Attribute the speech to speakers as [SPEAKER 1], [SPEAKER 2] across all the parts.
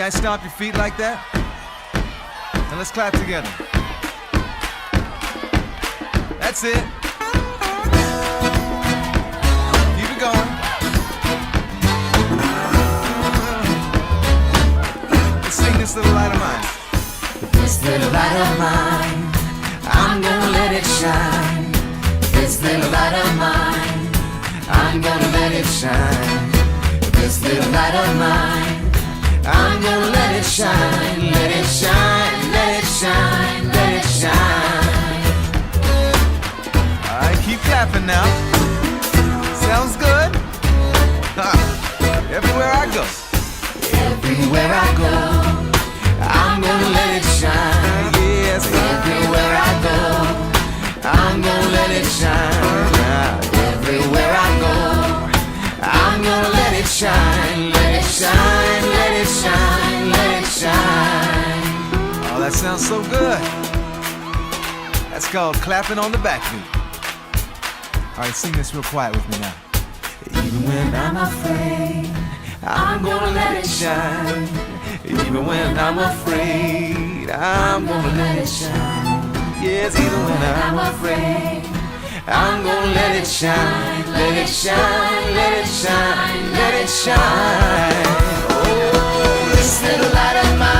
[SPEAKER 1] guys stomp your feet like that? And let's clap together. That's it. Keep it going. Let's sing this little light of mine.
[SPEAKER 2] This little light of mine, I'm gonna let it shine. This little light of mine, I'm gonna let it shine. This little light of mine, I'm gonna let it shine. Let it shine, let it shine, let it shine.
[SPEAKER 1] Right, keep clapping now. Sounds good. Called clapping on the back beat. All right, sing this real quiet with me now.
[SPEAKER 2] Even when I'm afraid, I'm gonna let it shine. Even when I'm afraid, I'm gonna let it shine.
[SPEAKER 1] Yes, even when I'm
[SPEAKER 2] I'm afraid. I'm gonna let it shine, let it shine, let it shine, let it shine. Oh, this little light of mine,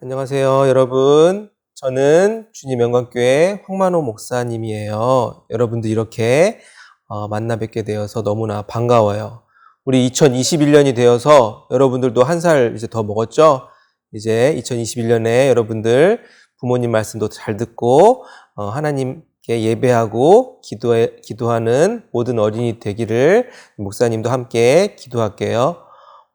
[SPEAKER 3] 안녕하세요, 여러분. 저는 주님 영광교회 황만호 목사님이에요. 여러분들 이렇게 어, 만나 뵙게 되어서 너무나 반가워요. 우리 2021년이 되어서 여러분들도 한 살 이제 더 먹었죠? 이제 2021년에 여러분들 부모님 말씀도 잘 듣고 어, 하나님께 예배하고 기도해, 기도하는 모든 어린이 되기를 목사님도 함께 기도할게요.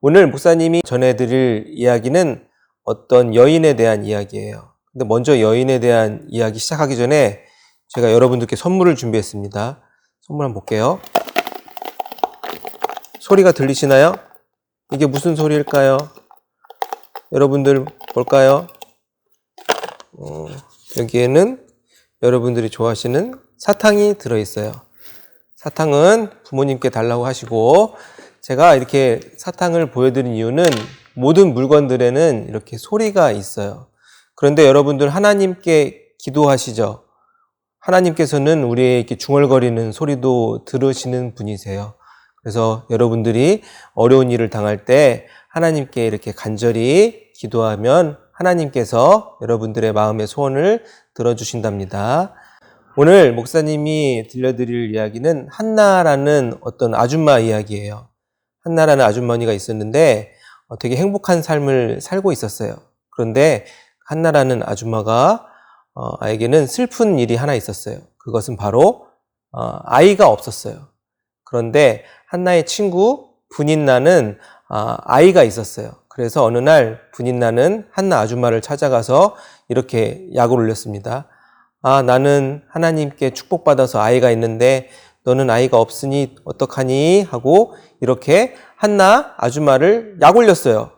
[SPEAKER 3] 오늘 목사님이 전해드릴 이야기는 어떤 여인에 대한 이야기예요. 근데 먼저 여인에 대한 이야기 시작하기 전에 제가 여러분들께 선물을 준비했습니다. 선물 한번 볼게요. 소리가 들리시나요? 이게 무슨 소리일까요? 여러분들 볼까요? 어, 여기에는 여러분들이 좋아하시는 사탕이 들어있어요. 사탕은 부모님께 달라고 하시고 제가 이렇게 사탕을 보여드린 이유는 모든 물건들에는 이렇게 소리가 있어요. 그런데 여러분들 하나님께 기도하시죠. 하나님께서는 우리의 이렇게 중얼거리는 소리도 들으시는 분이세요. 그래서 여러분들이 어려운 일을 당할 때 하나님께 이렇게 간절히 기도하면 하나님께서 여러분들의 마음의 소원을 들어주신답니다. 오늘 목사님이 들려드릴 이야기는 한나라는 어떤 아줌마 이야기예요. 한나라는 아주머니가 있었는데 어, 되게 행복한 삶을 살고 있었어요. 그런데 한나라는 아줌마가 어, 아에게는 슬픈 일이 하나 있었어요. 그것은 바로 어, 아이가 없었어요. 그런데 한나의 친구 분인나는 아, 아이가 있었어요. 그래서 어느 날 분인나는 한나 아줌마를 찾아가서 이렇게 약을 올렸습니다. 아, 나는 하나님께 축복받아서 아이가 있는데 너는 아이가 없으니 어떡하니? 하고 이렇게 한나 아줌마를 약 올렸어요.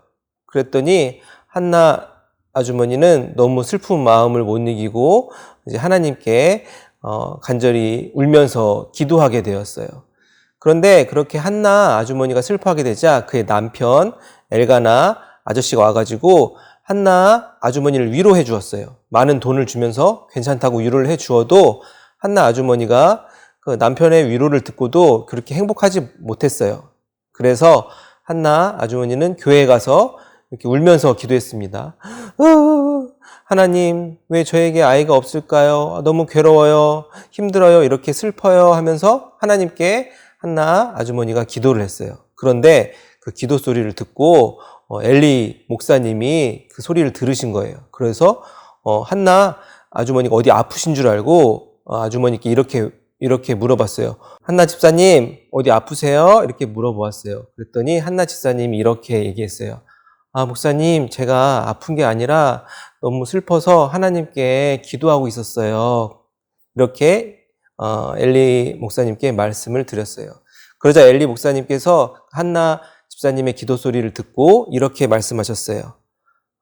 [SPEAKER 3] 그랬더니 한나 아주머니는 너무 슬픈 마음을 못 이기고 이제 하나님께 어, 간절히 울면서 기도하게 되었어요. 그런데 그렇게 한나 아주머니가 슬퍼하게 되자 그의 남편 엘가나 아저씨가 와가지고 한나 아주머니를 위로해 주었어요. 많은 돈을 주면서 괜찮다고 위로를 해 주어도 한나 아주머니가 그 남편의 위로를 듣고도 그렇게 행복하지 못했어요. 그래서 한나 아주머니는 교회에 가서 이렇게 울면서 기도했습니다. 어, 하나님, 왜 저에게 아이가 없을까요? 너무 괴로워요. 힘들어요. 이렇게 슬퍼요. 하면서 하나님께 한나 아주머니가 기도를 했어요. 그런데 그 기도 소리를 듣고 어, 엘리 목사님이 그 소리를 들으신 거예요. 그래서 어, 한나 아주머니가 어디 아프신 줄 알고 어, 아주머니께 이렇게 이렇게 물어봤어요. 한나 집사님 어디 아프세요? 이렇게 물어보았어요. 그랬더니 한나 집사님이 이렇게 얘기했어요. 아 목사님 제가 아픈 게 아니라 너무 슬퍼서 하나님께 기도하고 있었어요. 이렇게 어, 엘리 목사님께 말씀을 드렸어요. 그러자 엘리 목사님께서 한나 집사님의 기도 소리를 듣고 이렇게 말씀하셨어요.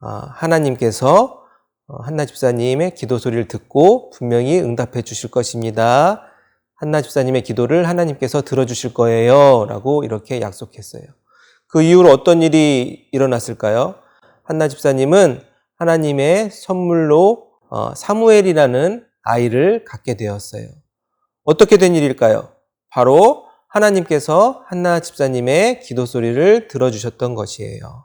[SPEAKER 3] 아, 하나님께서 어, 한나 집사님의 기도 소리를 듣고 분명히 응답해 주실 것입니다. 한나 집사님의 기도를 하나님께서 들어주실 거예요. 라고 이렇게 약속했어요. 그 이후로 어떤 일이 일어났을까요? 한나 집사님은 하나님의 선물로 어, 사무엘이라는 아이를 갖게 되었어요. 어떻게 된 일일까요? 바로 하나님께서 한나 집사님의 기도 소리를 들어주셨던 것이에요.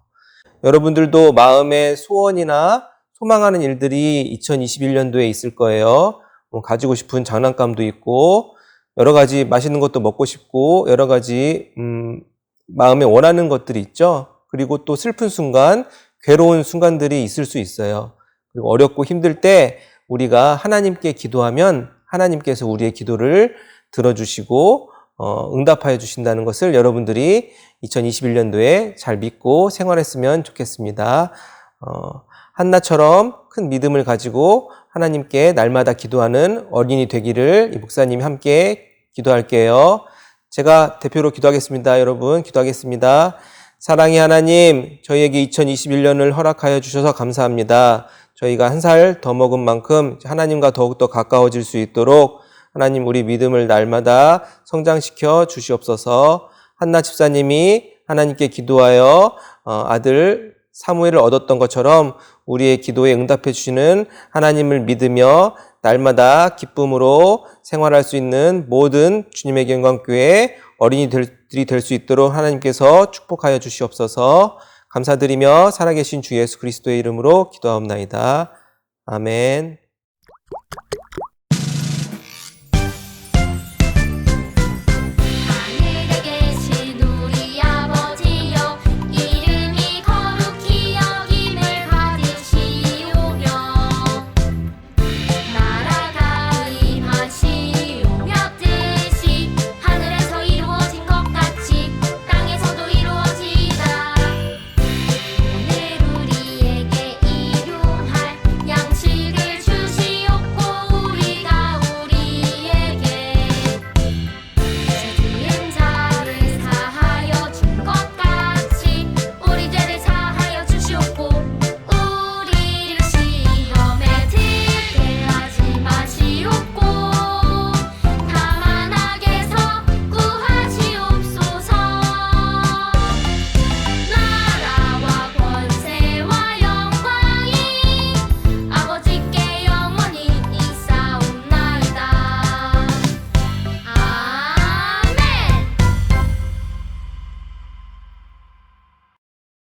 [SPEAKER 3] 여러분들도 마음의 소원이나 소망하는 일들이 2021년도에 있을 거예요. 뭐 가지고 싶은 장난감도 있고, 여러 가지 맛있는 것도 먹고 싶고, 여러 가지, 음, 마음에 원하는 것들이 있죠. 그리고 또 슬픈 순간, 괴로운 순간들이 있을 수 있어요. 그리고 어렵고 힘들 때 우리가 하나님께 기도하면 하나님께서 우리의 기도를 들어주시고, 어, 응답하여 주신다는 것을 여러분들이 2021년도에 잘 믿고 생활했으면 좋겠습니다. 어, 한나처럼 큰 믿음을 가지고 하나님께 날마다 기도하는 어린이 되기를 이 목사님이 함께 기도할게요. 제가 대표로 기도하겠습니다. 여러분, 기도하겠습니다. 사랑의 하나님, 저희에게 2021년을 허락하여 주셔서 감사합니다. 저희가 한 살 더 먹은 만큼 하나님과 더욱더 가까워질 수 있도록 하나님 우리 믿음을 날마다 성장시켜 주시옵소서. 한나 집사님이 하나님께 기도하여 어, 아들 사무엘을 얻었던 것처럼 우리의 기도에 응답해 주시는 하나님을 믿으며 날마다 기쁨으로 생활할 수 있는 모든 주님의 영광교회 어린이들이 될 수 있도록 하나님께서 축복하여 주시옵소서. 감사드리며 살아계신 주 예수 그리스도의 이름으로 기도하옵나이다. 아멘.